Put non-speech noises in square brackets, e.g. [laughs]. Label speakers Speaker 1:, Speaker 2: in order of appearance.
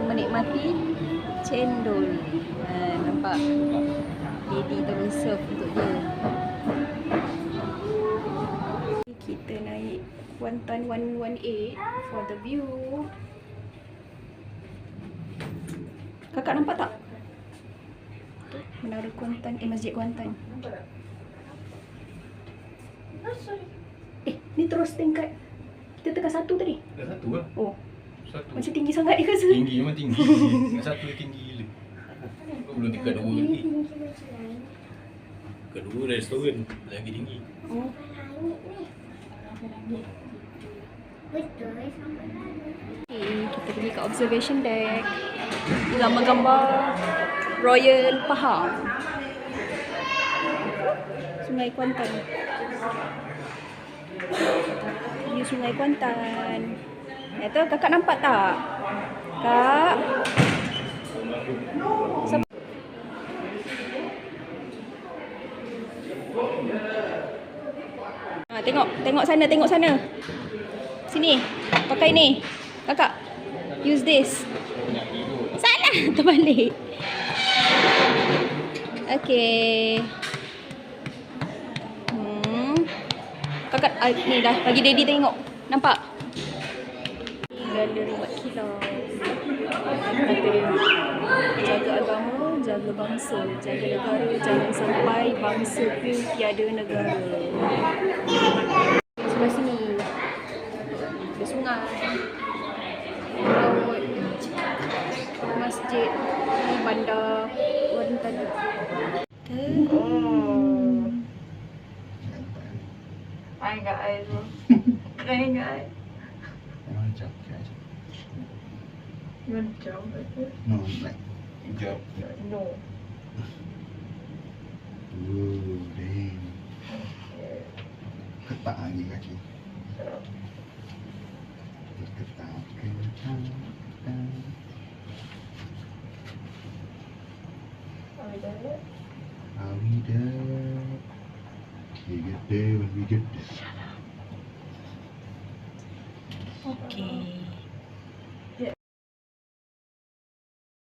Speaker 1: sedang menikmati cendol. Ha, nampak? Lady tengah serve untuk dia. Kita naik Kuantan 118 for the view. Kakak nampak tak? Menara Kuantan, eh Masjid Kuantan. Eh, ni terus tingkat. Kita tekan satu tadi.
Speaker 2: Dah satu lah.
Speaker 1: Oh,
Speaker 2: Satu.
Speaker 1: macam tinggi sangat dia rasa.
Speaker 2: Tinggi memang tinggi. Yang satu dia tinggi gila. Kau belum tingkat dua lagi. Kedua dari restoran lagi tinggi.
Speaker 1: Oh,
Speaker 3: Betul
Speaker 1: okay, kita pergi ke observation deck. Gambar-gambar Royal Pahang. Sungai Kuantan. View Sungai Kuantan. Ya tu kakak nampak tak? Kak. Ha, tengok, tengok sana, tengok sana. Sini, pakai ni. Kakak, use this. Salah, [laughs] terbalik. Okay. Hmm. Kakak, ah, ni dah bagi daddy tengok. Nampak? Galeri buat kilau. Kata dia, jaga agama, jaga bangsa, jaga negara, jangan sampai bangsa ku tiada negara. Sebelah sini. Ada sungai. Laut. Masjid. Ni bandar Kuantan.
Speaker 4: Oh. Hai guys. [laughs] Hai guys.
Speaker 5: one job,
Speaker 4: guys.
Speaker 5: One job, No, like
Speaker 2: job.
Speaker 4: No.
Speaker 5: Ooh, dang. Ketaan ni kaki. Ketaan, ketaan, ketaan. Are we there? Are we there? We get there when we get there.
Speaker 1: Okay.